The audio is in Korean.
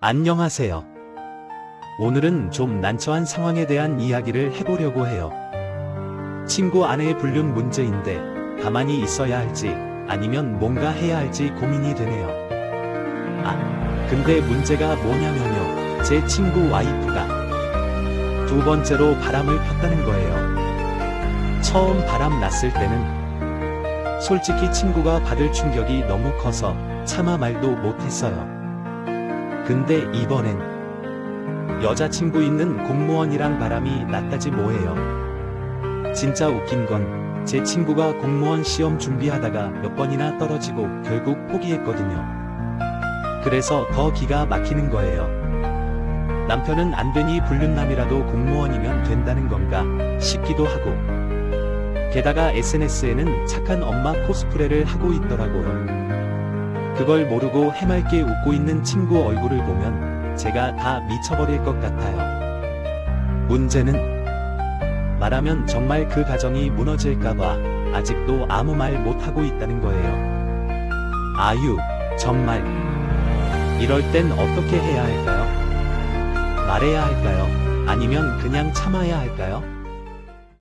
안녕하세요. 오늘은 좀 난처한 상황에 대한 이야기를 해보려고 해요. 친구 아내의 불륜 문제인데 가만히 있어야 할지 아니면 뭔가 해야 할지 고민이 되네요. 아, 근데 문제가 뭐냐면요. 제 친구 와이프가 두 번째로 바람을 폈다는 거예요. 처음 바람 났을 때는 솔직히 친구가 받을 충격이 너무 커서 차마 말도 못했어요. 근데 이번엔 여자친구 있는 공무원이랑 바람이 났다지 뭐예요. 진짜 웃긴 건 제 친구가 공무원 시험 준비하다가 몇 번이나 떨어지고 결국 포기했거든요. 그래서 더 기가 막히는 거예요. 남편은 안 되니 불륜남이라도 공무원이면 된다는 건가 싶기도 하고. 게다가 SNS에는 착한 엄마 코스프레를 하고 있더라고요. 그걸 모르고 해맑게 웃고 있는 친구 얼굴을 보면 제가 다 미쳐버릴 것 같아요. 문제는 말하면 정말 그 가정이 무너질까봐 아직도 아무 말 못하고 있다는 거예요. 아유, 정말. 이럴 땐 어떻게 해야 할까요? 말해야 할까요? 아니면 그냥 참아야 할까요?